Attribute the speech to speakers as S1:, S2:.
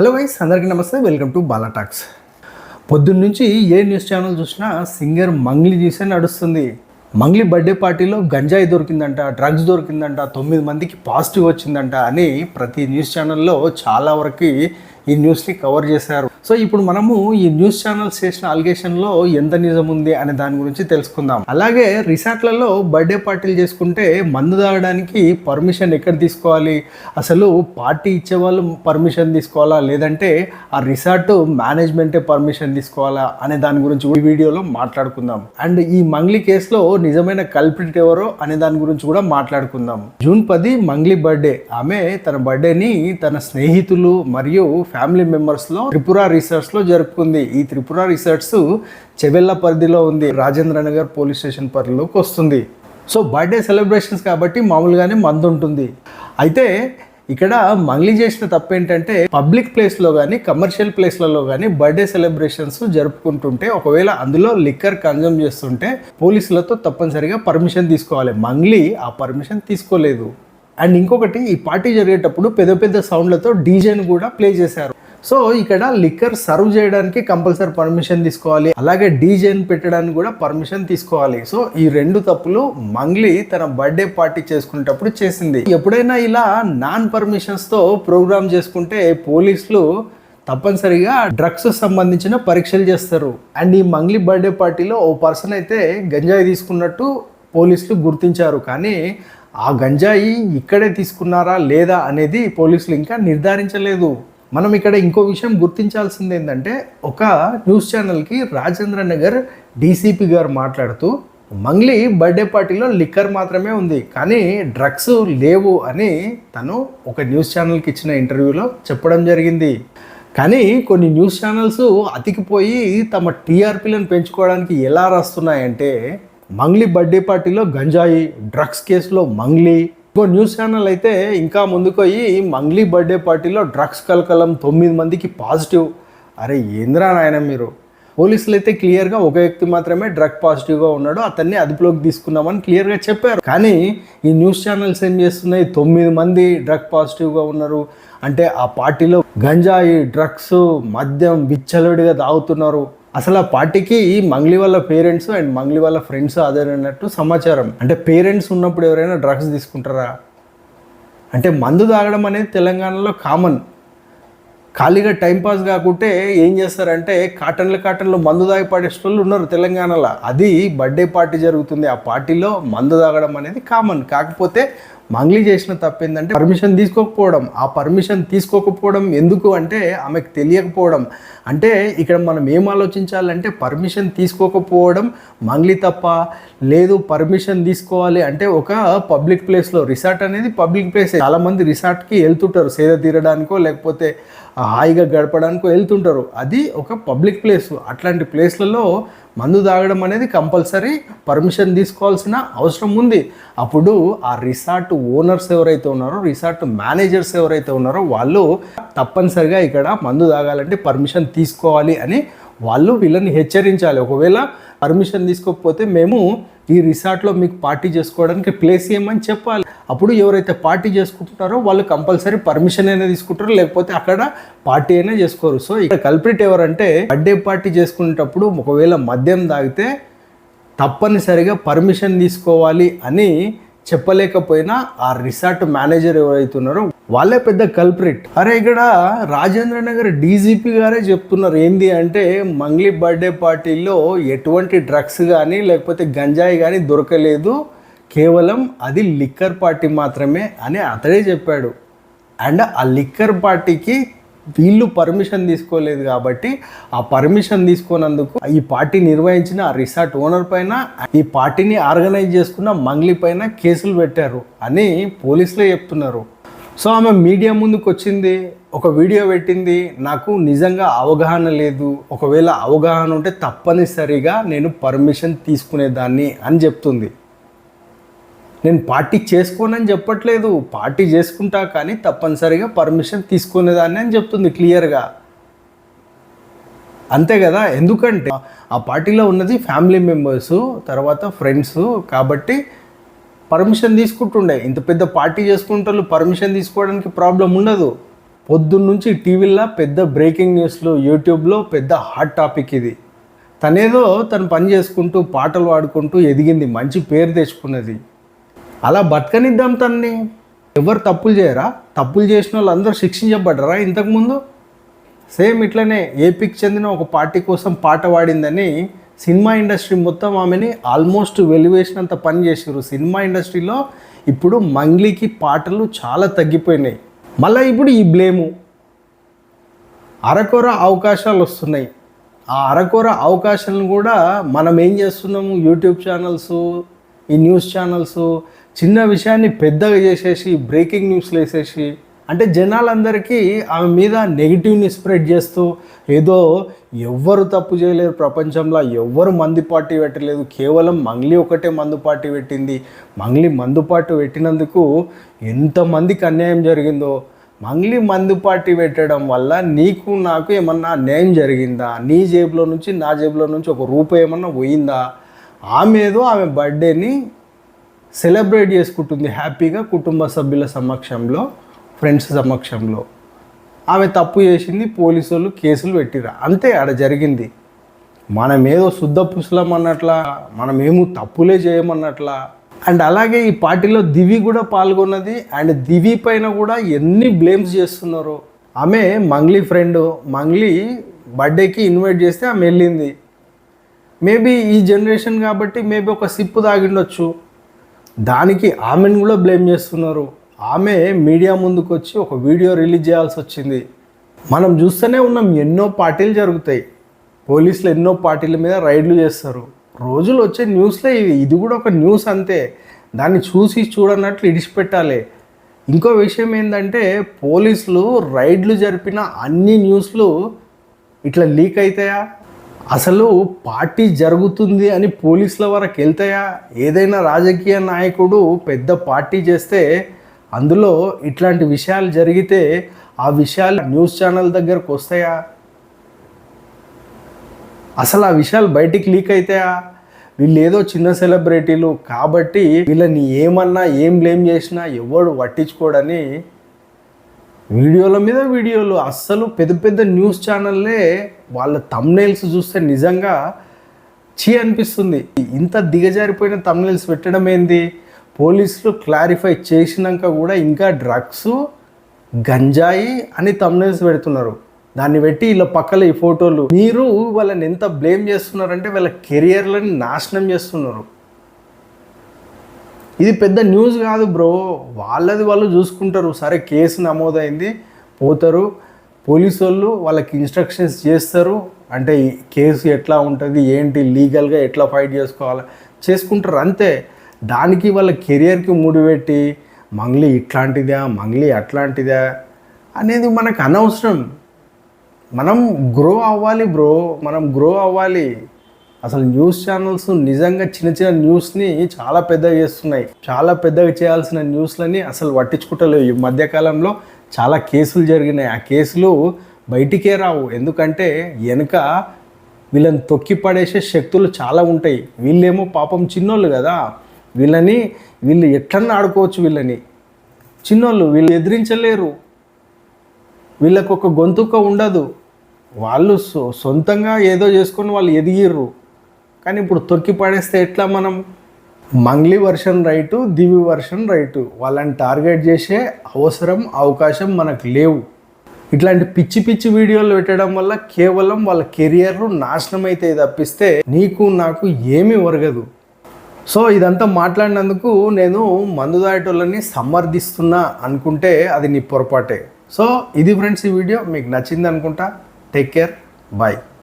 S1: Hello vice అందరికీ నమస్తే welcome to బాలాటాక్స్ పొద్దున్నుంచి పొద్దున్న నుంచి ఏ న్యూస్ ఛానల్ చూసినా సింగర్ మంగ్లీ చూసే నడుస్తుంది. మంగ్లీ బర్త్డే పార్టీలో గంజాయి దొరికిందంట డ్రగ్స్ దొరికిందంట తొమ్మిది మందికి పాజిటివ్ వచ్చిందంట అని ప్రతి న్యూస్ ఛానల్లో చాలా వరకు ఈ న్యూస్ని కవర్ చేశారు. సో ఇప్పుడు మనము ఈ న్యూస్ ఛానల్స్ చేసిన అలిగేషన్లో ఎంత నిజం ఉంది అనే దాని గురించి తెలుసుకుందాం. అలాగే రిసార్ట్లలో బర్త్డే పార్టీలు చేసుకుంటే మందు తాగడానికి పర్మిషన్ ఎక్కడ తీసుకోవాలి? అసలు పార్టీ ఇచ్చే వాళ్ళు పర్మిషన్ తీసుకోవాలా? లేదంటే ఆ రిసార్ట్ మేనేజ్మెంటే పర్మిషన్ తీసుకోవాలా? అనే దాని గురించి ఈ వీడియోలో మాట్లాడుకుందాం. అండ్ ఈ మంగ్లీ కేసులో నిజమైన కల్పిట్ ఎవరో అనే దాని గురించి కూడా మాట్లాడుకుందాం. జూన్ పది మంగ్లీ బర్త్డే. ఆమె తన బర్త్డేని తన స్నేహితులు మరియు ఫ్యామిలీ మెంబర్స్లో త్రిపుర రిసార్ట్స్లో జరుపుకుంది. ఈ త్రిపుర రిసార్ట్స్ చెవెళ్ళ పరిధిలో ఉంది. రాజేంద్ర నగర్ పోలీస్ స్టేషన్ పరిధిలోకి వస్తుంది. సో బర్త్డే సెలబ్రేషన్స్ కాబట్టి మామూలుగానే మందు ఉంటుంది. అయితే ఇక్కడ మంగ్లీ చేసిన తప్పు ఏంటంటే పబ్లిక్ ప్లేస్లో కానీ కమర్షియల్ ప్లేస్లలో కానీ బర్త్డే సెలబ్రేషన్స్ జరుపుకుంటుంటే ఒకవేళ అందులో లిక్కర్ కన్జ్యూమ్ చేస్తుంటే పోలీసులతో తప్పనిసరిగా పర్మిషన్ తీసుకోవాలి. మంగ్లీ ఆ పర్మిషన్ తీసుకోలేదు. అండ్ ఇంకొకటి ఈ పార్టీ జరిగేటప్పుడు పెద్ద పెద్ద సౌండ్లతో డీజేని కూడా ప్లే చేశారు. సో ఇక్కడ లిక్కర్ సర్వ్ చేయడానికి కంపల్సరీ పర్మిషన్ తీసుకోవాలి. అలాగే డీజేని పెట్టడానికి కూడా పర్మిషన్ తీసుకోవాలి. సో ఈ రెండు తప్పులు మంగ్లీ తన బర్త్డే పార్టీ చేసుకునేటప్పుడు చేసింది. ఎప్పుడైనా ఇలా నాన్ పర్మిషన్స్తో ప్రోగ్రామ్ చేసుకుంటే పోలీసులు తప్పనిసరిగా డ్రగ్స్ సంబంధించిన పరీక్షలు చేస్తారు. అండ్ ఈ మంగ్లీ బర్త్డే పార్టీలో ఓ పర్సన్ అయితే గంజాయి తీసుకున్నట్టు పోలీసులు గుర్తించారు. కానీ ఆ గంజాయి ఇక్కడే తీసుకున్నారా లేదా అనేది పోలీసులు ఇంకా నిర్ధారించలేదు. మనం ఇక్కడ ఇంకో విషయం గుర్తించాల్సింది ఏంటంటే ఒక న్యూస్ ఛానల్కి రాజేంద్ర నగర్ డీసీపీ గారు మాట్లాడుతూ మంగ్లీ బర్త్డే పార్టీలో లిక్కర్ మాత్రమే ఉంది కానీ డ్రగ్స్ లేవు అని తను ఒక న్యూస్ ఛానల్కి ఇచ్చిన ఇంటర్వ్యూలో చెప్పడం జరిగింది. కానీ కొన్ని న్యూస్ ఛానల్స్ అతికిపోయి తమ టీఆర్పీలను పెంచుకోవడానికి ఎలా రాస్తున్నాయంటే మంగ్లీ బర్త్డే పార్టీలో గంజాయి డ్రగ్స్ కేసులో మంగ్లీ ఇంకో న్యూస్ ఛానల్ అయితే ఇంకా ముందుకు మంగ్లీ బర్త్డే పార్టీలో డ్రగ్స్ కలకలం తొమ్మిది మందికి పాజిటివ్. అరే ఏంద్రా నాయన మీరు? పోలీసులు అయితే క్లియర్గా ఒక వ్యక్తి మాత్రమే డ్రగ్ పాజిటివ్గా ఉన్నాడు అతన్ని అదుపులోకి తీసుకున్నామని క్లియర్గా చెప్పారు. కానీ ఈ న్యూస్ ఛానల్స్ ఏం చేస్తున్నాయి? తొమ్మిది మంది డ్రగ్ పాజిటివ్గా ఉన్నారు. అంటే ఆ పార్టీలో గంజాయి డ్రగ్స్ మద్యం విచ్చలుడిగా తాగుతున్నారు. అసలు ఆ పార్టీకి మంగ్లీ వాళ్ళ పేరెంట్స్ అండ్ మంగ్లీ వాళ్ళ ఫ్రెండ్స్ ఆధారైనట్టు సమాచారం. అంటే పేరెంట్స్ ఉన్నప్పుడు ఎవరైనా డ్రగ్స్ తీసుకుంటారా? అంటే మందు తాగడం అనేది తెలంగాణలో కామన్. ఖాళీగా టైంపాస్ కాకుంటే ఏం చేస్తారంటే కాటన్ల కాటన్లో మందు తాగి పడేసేటోళ్ళు ఉన్నారు తెలంగాణలో. అది బర్త్డే పార్టీ జరుగుతుంది. ఆ పార్టీలో మందు తాగడం అనేది కామన్. కాకపోతే మంగ్లీ చేసిన తప్పు ఏంటంటే పర్మిషన్ తీసుకోకపోవడం. ఆ పర్మిషన్ తీసుకోకపోవడం ఎందుకు అంటే ఆమెకు తెలియకపోవడం. అంటే ఇక్కడ మనం ఏం ఆలోచించాలంటే పర్మిషన్ తీసుకోకపోవడం మంగ్లీ తప్ప లేదు పర్మిషన్ తీసుకోవాలి అంటే ఒక పబ్లిక్ ప్లేస్లో రిసార్ట్ అనేది పబ్లిక్ ప్లేస్. చాలామంది రిసార్ట్కి వెళ్తుంటారు సేద తీరడానికో లేకపోతే హాయిగా గడపడానికో వెళ్తుంటారు. అది ఒక పబ్లిక్ ప్లేస్. అట్లాంటి ప్లేస్లలో మందు తాగడం అనేది కంపల్సరీ పర్మిషన్ తీసుకోవాల్సిన అవసరం ఉంది. అప్పుడు ఆ రిసార్ట్ ఓనర్స్ ఎవరైతే ఉన్నారో రిసార్ట్ మేనేజర్స్ ఎవరైతే ఉన్నారో వాళ్ళు తప్పనిసరిగా ఇక్కడ మందు తాగాలంటే పర్మిషన్ తీసుకోవాలి అని వాళ్ళు వీళ్ళని హెచ్చరించాలి. ఒకవేళ పర్మిషన్ తీసుకోకపోతే మేము ఈ రిసార్ట్లో మీకు పార్టీ చేసుకోవడానికి ప్లేస్ ఏమని చెప్పాలి? అప్పుడు ఎవరైతే పార్టీ చేసుకుంటున్నారో వాళ్ళు కంపల్సరీ పర్మిషన్ అయినా తీసుకుంటారు లేకపోతే అక్కడ పార్టీ అయినా చేసుకోరు. సో ఇక్కడ కల్ప్రిట్ ఎవరంటే బర్త్డే పార్టీ చేసుకునేటప్పుడు ఒకవేళ మద్యం తాగితే తప్పనిసరిగా పర్మిషన్ తీసుకోవాలి అని చెప్పలేకపోయినా ఆ రిసార్ట్ మేనేజర్ ఎవరైతే ఉన్నారో వాళ్ళే పెద్ద కల్ప్రిట్ అరే ఇక్కడ రాజేంద్ర నగర్ డీజీపీ గారే చెప్తున్నారు. ఏంది అంటే మంగ్లీ బర్త్డే పార్టీలో ఎటువంటి డ్రగ్స్ కానీ లేకపోతే గంజాయి కానీ దొరకలేదు. కేవలం అది లిక్కర్ పార్టీ మాత్రమే అని అతడే చెప్పాడు. అండ్ ఆ లిక్కర్ పార్టీకి వీళ్ళు పర్మిషన్ తీసుకోలేదు కాబట్టి ఆ పర్మిషన్ తీసుకున్నందుకు ఈ పార్టీ నిర్వహించిన ఆ రిసార్ట్ ఓనర్ పైన ఈ పార్టీని ఆర్గనైజ్ చేసుకున్న మంగ్లీ పైన కేసులు పెట్టారు అని పోలీసులే చెప్తున్నారు. సో ఆమె మీడియా ముందుకు వచ్చింది ఒక వీడియో పెట్టింది నాకు నిజంగా అవగాహన లేదు ఒకవేళ అవగాహన ఉంటే తప్పనిసరిగా నేను పర్మిషన్ తీసుకునేదాన్ని అని చెప్తుంది. నేను పార్టీ చేసుకోనని చెప్పట్లేదు. పార్టీ చేసుకుంటా కానీ తప్పనిసరిగా పర్మిషన్ తీసుకునేదాన్ని అని చెప్తుంది క్లియర్గా. అంతే కదా? ఎందుకంటే ఆ పార్టీలో ఉన్నది ఫ్యామిలీ మెంబర్స్ తర్వాత ఫ్రెండ్స్ కాబట్టి పర్మిషన్ తీసుకుంటుండే. ఇంత పెద్ద పార్టీ చేసుకుంటారు పర్మిషన్ తీసుకోవడానికి ప్రాబ్లం ఉండదు. పొద్దున్న నుంచి టీవీలో పెద్ద బ్రేకింగ్ న్యూస్లు యూట్యూబ్లో పెద్ద హాట్ టాపిక్ ఇది. తనేదో తను పని చేసుకుంటూ పాటలు పాడుకుంటూ ఎదిగింది. మంచి పేరు తెచ్చుకున్నది. అలా బతకనిద్దాం తన్ని. ఎవరు తప్పులు చేయరా? తప్పులు చేసిన వాళ్ళు అందరూ శిక్షించబడ్డరా ఇంతకుముందు? సేమ్ ఇట్లనే ఏపీకి చెందిన ఒక పార్టీ కోసం పాట పాడిందని సినిమా ఇండస్ట్రీ మొత్తం ఆమెని ఆల్మోస్ట్ వెలివేసినంత పని చేసారు సినిమా ఇండస్ట్రీలో ఇప్పుడు మంగ్లీకి పాటలు చాలా తగ్గిపోయినాయి. మళ్ళీ ఇప్పుడు ఈ బ్లేము. అరకొర అవకాశాలు వస్తున్నాయి. ఆ అరకొర అవకాశాలను కూడా మనం ఏం చేస్తున్నాము? యూట్యూబ్ ఛానల్స్ ఈ న్యూస్ ఛానల్స్ చిన్న విషయాన్ని పెద్దగా చేసేసి బ్రేకింగ్ న్యూస్లు వేసేసి అంటే జనాలందరికీ ఆమె మీద నెగిటివ్ని స్ప్రెడ్ చేస్తూ ఏదో ఎవ్వరు తప్పు చేయలేరు ప్రపంచంలో ఎవ్వరు మందు పార్టీ పెట్టలేదు కేవలం మంగ్లీ ఒకటే మందు పార్టీ పెట్టింది. మంగ్లీ మందు పార్టీ పెట్టినందుకు ఎంతమందికి అన్యాయం జరిగిందో మంగ్లీ మందు పార్టీ పెట్టడం వల్ల నీకు నాకు ఏమన్నా అన్యాయం జరిగిందా? నీ జేబులో నుంచి నా జేబులో నుంచి ఒక రూపాయి ఏమన్నా పోయిందా? ఆమె ఏదో ఆమె బర్త్డేని సెలబ్రేట్ చేసుకుంటుంది హ్యాపీగా కుటుంబ సభ్యుల సమక్షంలో ఫ్రెండ్స్ సమక్షంలో. ఆమె తప్పు చేసింది పోలీసు వాళ్ళు కేసులు పెట్టిరా. అంతే ఆడ జరిగింది. మనం ఏదో శుద్ధ పుసలం అన్నట్లా మనం ఏమో తప్పులే చేయమన్నట్లా. అండ్ అలాగే ఈ పార్టీలో దివి కూడా పాల్గొన్నది. అండ్ దివి పైన కూడా ఎన్ని బ్లేమ్స్ చేస్తున్నారు. ఆమె మంగ్లీ ఫ్రెండ్ మంగ్లీ బర్త్డేకి ఇన్వైట్ చేస్తే ఆమె వెళ్ళింది. మేబీ ఈ జనరేషన్ కాబట్టి మేబీ ఒక సిప్పు తాగిండొచ్చు. దానికి ఆమెను కూడా బ్లేమ్ చేస్తున్నారు. ఆమె మీడియా ముందుకు వచ్చి ఒక వీడియో రిలీజ్ చేయాల్సి వచ్చింది మనం చూస్తూనే ఉన్నాం ఎన్నో పార్టీలు జరుగుతాయి. పోలీసులు ఎన్నో పార్టీల మీద రైడ్లు చేస్తారు. రోజులు వచ్చే న్యూస్లే ఇవి. ఇది కూడా ఒక న్యూస్ అంతే. దాన్ని చూసి చూడనట్లు ఇడిచిపెట్టాలి. ఇంకో విషయం ఏంటంటే పోలీసులు రైడ్లు జరిపిన అన్ని న్యూస్లు ఇట్లా లీక్ అవుతాయా అసలు పార్టీ జరుగుతుంది అని పోలీసుల వరకు వెళ్తాయా? ఏదైనా రాజకీయ నాయకుడు పెద్ద పార్టీ చేస్తే అందులో ఇట్లాంటి విషయాలు జరిగితే ఆ విషయాలు న్యూస్ ఛానల్ దగ్గరకు వస్తాయా? అసలు ఆ విషయాలు బయటికి లీక్ అవుతాయా వీళ్ళు ఏదో చిన్న సెలబ్రిటీలు కాబట్టి వీళ్ళని ఏమన్నా ఏం బ్లేమ్ చేసినా ఎవడు పట్టించుకోడని వీడియోల మీద వీడియోలు. అస్సలు పెద్ద పెద్ద న్యూస్ ఛానల్లే వాళ్ళ తమ్నైల్స్ చూస్తే నిజంగా చీ అనిపిస్తుంది. ఇంత దిగజారిపోయిన తమ్నైల్స్ పెట్టడం ఏంది? పోలీసులు క్లారిఫై చేసినాక కూడా ఇంకా డ్రగ్స్ గంజాయి అని తమ్నైల్స్ పెడుతున్నారు. దాన్ని పెట్టి ఇలా పక్కల ఈ ఫోటోలు. మీరు వాళ్ళని ఎంత బ్లేమ్ చేస్తున్నారంటే వాళ్ళ కెరియర్లని నాశనం చేస్తున్నారు. ఇది పెద్ద న్యూస్ కాదు బ్రో. వాళ్ళది వాళ్ళు చూసుకుంటారు. సరే కేసు నమోదైంది పోతారు. పోలీసు వాళ్ళు వాళ్ళకి ఇన్స్ట్రక్షన్స్ చేస్తారు. అంటే కేసు ఎట్లా ఉంటుంది ఏంటి లీగల్గా ఎట్లా ఫైట్ చేసుకోవాలి చేసుకుంటారు అంతే. దానికి వాళ్ళ కెరియర్కి ముడిపెట్టి మంగ్లీ ఇట్లాంటిదా మంగ్లీ అట్లాంటిదా అనేది మనకు అనవసరం. మనం గ్రో అవ్వాలి బ్రో. మనం గ్రో అవ్వాలి. అసలు న్యూస్ ఛానల్స్ నిజంగా చిన్న చిన్న న్యూస్ని చాలా పెద్దగా చేస్తున్నాయి. చాలా పెద్దగా చేయాల్సిన న్యూస్లని అసలు పట్టించుకుంటలేవు ఈ మధ్యకాలంలో చాలా కేసులు జరిగినాయి. ఆ కేసులు బయటికే రావు. ఎందుకంటే వెనుక వీళ్ళని తొక్కి పడేసే శక్తులు చాలా ఉంటాయి. వీళ్ళేమో పాపం చిన్నోళ్ళు కదా. వీళ్ళని వీళ్ళు ఎట్లన్నా ఆడుకోవచ్చు వీళ్ళని. చిన్నోళ్ళు వీళ్ళు ఎదిరించలేరు. వీళ్ళకు ఒక గొంతుక ఉండదు. వాళ్ళు సొ సొంతంగా ఏదో చేసుకొని వాళ్ళు ఎదిగిర్రు. కానీ ఇప్పుడు తొక్కి పడేస్తే ఎట్లా మనం? Mangli version right Divi version right. వాళ్ళని టార్గెట్ చేసే అవసరం అవకాశం మనకు లేవు. ఇట్లాంటి పిచ్చి పిచ్చి వీడియోలు పెట్టడం వల్ల కేవలం వాళ్ళ కెరియర్లు నాశనం అయితే తప్పిస్తే నీకు నాకు ఏమీ ఒరగదు. సో ఇదంతా మాట్లాడినందుకు నేను మందు దాటోళ్ళని సమర్థిస్తున్నా అనుకుంటే అది నీ పొరపాటే. సో ఇది ఫ్రెండ్స్ ఈ వీడియో. మీకు నచ్చింది అనుకుంటా. Take care. బాయ్.